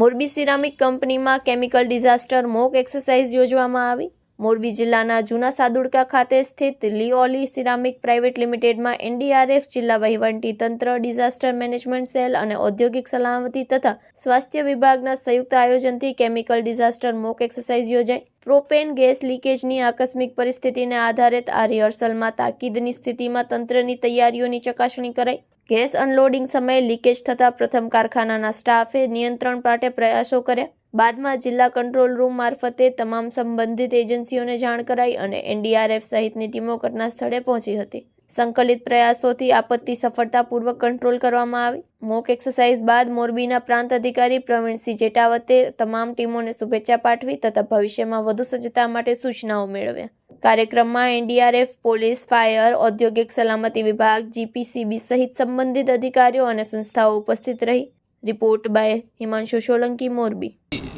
Morbi ceramic કંપનીમાં chemical disaster mock exercise યોજવામાં આવી. મોરબી જિલ્લાના જૂના સાદુડકા ખાતે સ્થિત લીઓલી સિરામિક પ્રાઇવેટ લિમિટેડમાં એનડીઆરએફ, જિલ્લા વહીવટી તંત્ર, ડિઝાસ્ટર મેનેજમેન્ટ સેલ અને ઔદ્યોગિક સલામતી તથા સ્વાસ્થ્ય વિભાગના સંયુક્ત આયોજનથી કેમિકલ ડિઝાસ્ટર મોક એક્સરસાઇઝ યોજાઈ. પ્રોપેન ગેસ લીકેજની આકસ્મિક પરિસ્થિતિને આધારિત આ રિહર્સલમાં તાકીદની સ્થિતિમાં તંત્રની તૈયારીઓની ચકાસણી કરાઈ. ગેસ અનલોડિંગ સમયે લીકેજ થતાં પ્રથમ કારખાનાના સ્ટાફે નિયંત્રણ માટે પ્રયાસો કર્યા. બાદમાં જિલ્લા કંટ્રોલ રૂમ મારફતે તમામ સંબંધિત એજન્સીઓને જાણ કરાઈ અને એનડીઆરએફ સહિતની ટીમો ઘટના સ્થળે પહોંચી હતી. સંકલિત પ્રયાસોથી આપત્તિ સફળતાપૂર્વક કંટ્રોલ કરવામાં આવી. મોક એક્સરસાઇઝ બાદ મોરબીના પ્રાંત અધિકારી પ્રવીણસિંહ જેટાવતે તમામ ટીમોને શુભેચ્છા પાઠવી તથા ભવિષ્યમાં વધુ સજ્જતા માટે સૂચનાઓ મેળવ્યા. કાર્યક્રમમાં એનડીઆરએફ પોલીસ ફાયર ઔદ્યોગિક સલામતી વિભાગ જીપીસીબી સહિત સંબંધિત અધિકારીઓ અને સંસ્થાઓ ઉપસ્થિત રહી report by Himanshu Solanki Morbi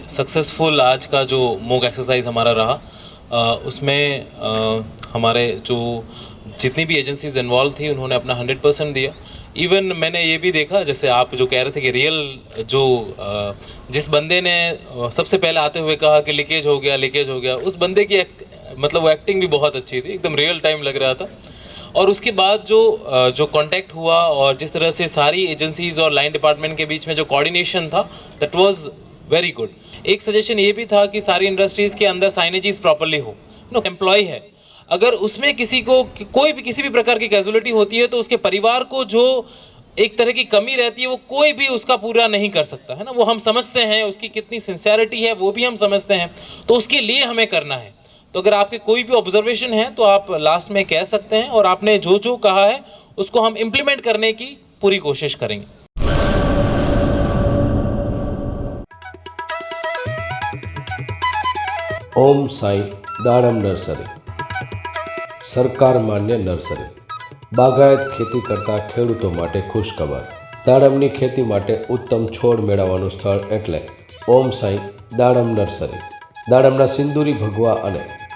successful आज का जो मोक एक्सरसाइज हमारा रहा अ, उसमें अ, हमारे जो जितनी भी एजेंसीज इन्वॉल्व थी उन्होंने अपना हंड्रेड परसेंट दिया इवन मैंने ये भी देखा जैसे आप जो कह रहे थे कि रियल जो अ, जिस बंदे ने अ, सबसे पहले आते हुए कहा कि लीकेज हो गया लीकेज हो गया उस बंदे की एक, मतलब वो एक्टिंग भी बहुत अच्छी थी, एकदम रियल टाइम लग रहा था। और उसके बाद जो जो कांटेक्ट हुआ और जिस तरह से सारी एजेंसीज और लाइन डिपार्टमेंट के बीच में जो कोऑर्डिनेशन था दैट वाज वेरी गुड एक सजेशन ये भी था कि सारी इंडस्ट्रीज़ के अंदर साइनेजेस प्रॉपरली हो। नो एम्प्लॉय है। अगर उसमें किसी को, कोई भी, किसी भी प्रकार की कैजुअलिटी होती है तो उसके परिवार को जो एक तरह की कमी रहती है, वो कोई भी उसका पूरा नहीं कर सकता, है ना? वो हम समझते हैं, उसकी कितनी सिंसियरिटी है, वो भी हम समझते हैं। तो उसके लिए हमें करना है। तो अगर आपके कोई भी ऑब्जर्वेशन है तो आप लास्ट में कह सकते हैं और आपने जो जो कहा है उसको हम इम्प्लीमेंट करने की पूरी कोशिश करेंगे ઓમ સાઈ દાડમ નર્સરી સરકાર માન્ય નર્સરી બાગાયત ખેતી કરતા ખેડૂતો માટે ખુશખબર દાડમની ખેતી માટે ઉત્તમ છોડ મેળવવાનું સ્થળ એટલે ઓમ સાઈ દાડમ નર્સરી દાડમના સિંદૂરી ભગવા અને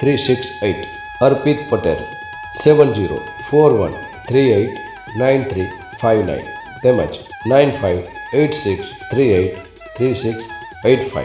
three six eight Arpit Patel seven zero four one three eight nine three five nine તેમજ nine five eight six three eight three six eight five